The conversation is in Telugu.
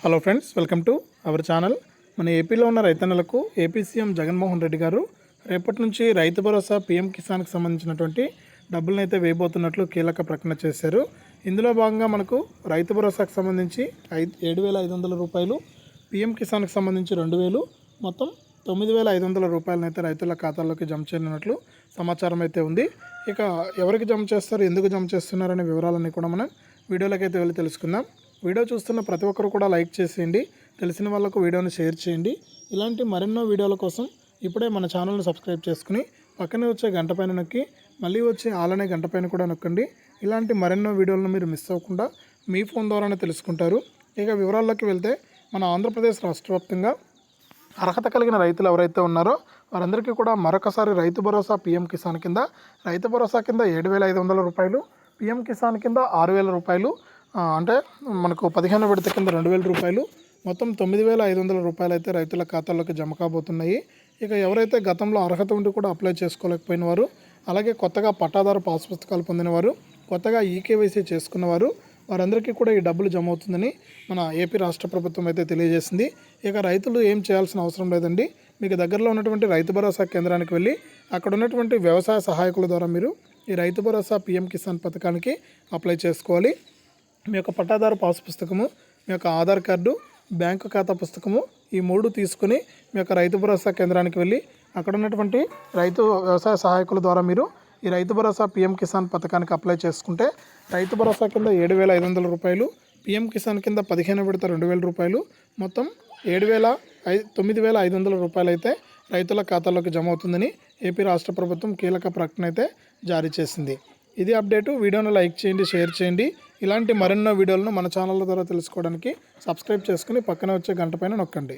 Hello friends welcome to our channel మన ఏపీలో ఉన్న రైతన్నలకు ఏపీ సీఎం జగన్మోహన్ రెడ్డి గారు రేపటి నుంచి రైతు భరోసా పీఎం కిసాన్కి సంబంధించినటువంటి డబ్బులను అయితే వేయబోతున్నట్లు కీలక ప్రకటన చేశారు. ఇందులో భాగంగా మనకు రైతు భరోసాకు సంబంధించి ఐదు ఏడు వేల ఐదు వందల రూపాయలు పీఎం కిసాన్కి సంబంధించి రెండు వేలు మొత్తం తొమ్మిది వేల ఐదు వందల రూపాయలను అయితే రైతుల ఖాతాల్లోకి జమ చేయనున్నట్లు సమాచారం అయితే ఉంది. ఇక ఎవరికి జమ చేస్తారు ఎందుకు జమ చేస్తున్నారనే వివరాలన్నీ కూడా మనం వీడియోలోకి అయితే వెళ్ళి తెలుసుకుందాం. వీడియో చూస్తున్న ప్రతి ఒక్కరు కూడా లైక్ చేసేయండి. తెలిసిన వాళ్ళకు వీడియోని షేర్ చేయండి. ఇలాంటి మరెన్నో వీడియోల కోసం ఇప్పుడే మన ఛానల్ని సబ్స్క్రైబ్ చేసుకుని పక్కనే వచ్చే గంట పైన నొక్కి మళ్ళీ వచ్చే ఆలనే గంట పైన కూడా నొక్కండి. ఇలాంటి మరెన్నో వీడియోలను మీరు మిస్ అవ్వకుండా మీ ఫోన్ ద్వారానే తెలుసుకుంటారు. ఇక వివరాల్లోకి వెళ్తే మన ఆంధ్రప్రదేశ్ రాష్ట్ర వ్యాప్తంగా అర్హత కలిగిన రైతులు ఎవరైతే ఉన్నారో వారందరికీ కూడా మరొకసారి రైతు భరోసా పీఎం కిసాన్ కింద రైతు భరోసా కింద ఏడు వేల ఐదు వందల రూపాయలు పీఎం కిసాన్ కింద ఆరు వేల రూపాయలు అంటే మనకు పదిహేను విడత కింద రెండు వేల రూపాయలు మొత్తం తొమ్మిది వేల ఐదు వందల రూపాయలు అయితే రైతుల ఖాతాల్లోకి జమ కాబోతున్నాయి. ఇక ఎవరైతే గతంలో అర్హత ఉండి కూడా అప్లై చేసుకోలేకపోయిన వారు అలాగే కొత్తగా పట్టాదారు పాస్ పుస్తకాలు పొందినవారు కొత్తగా ఈకేవైసీ చేసుకున్నవారు వారందరికీ కూడా ఈ డబ్బులు జమ అవుతుందని మన ఏపీ రాష్ట్ర ప్రభుత్వం అయితే తెలియజేసింది. ఇక రైతులు ఏం చేయాల్సిన అవసరం లేదండి. మీకు దగ్గరలో ఉన్నటువంటి రైతు భరోసా కేంద్రానికి వెళ్ళి అక్కడ ఉన్నటువంటి వ్యవసాయ సహాయకుల ద్వారా మీరు ఈ రైతు భరోసా పిఎం కిసాన్ పథకానికి అప్లై చేసుకోవాలి. మీ యొక్క పట్టాదారు పాస్ పుస్తకము మీ యొక్క ఆధార్ కార్డు బ్యాంకు ఖాతా పుస్తకము ఈ మూడు తీసుకుని మీ యొక్క రైతు భరోసా కేంద్రానికి వెళ్ళి అక్కడ ఉన్నటువంటి రైతు వ్యవసాయ సహాయకుల ద్వారా మీరు ఈ రైతు భరోసా పిఎం కిసాన్ పథకానికి అప్లై చేసుకుంటే రైతు భరోసా కింద ఏడు వేల ఐదు వందల రూపాయలు పిఎం కిసాన్ కింద పదిహేను విడత రెండు వేల రూపాయలు మొత్తం ఏడు వేల ఐ తొమ్మిది వేల ఐదు వందల రూపాయలు అయితే రైతుల ఖాతాలోకి జమ అవుతుందని ఏపీ రాష్ట్ర ప్రభుత్వం కీలక ప్రకటన అయితే జారీ చేసింది. ఇది అప్డేటు. వీడియోను లైక్ చేయండి షేర్ చేయండి. ఇలాంటి మరెన్నో వీడియోలను మన ఛానల్ ద్వారా తెలుసుకోవడానికి సబ్స్క్రైబ్ చేసుకుని పక్కన వచ్చే గంట పైన నొక్కండి.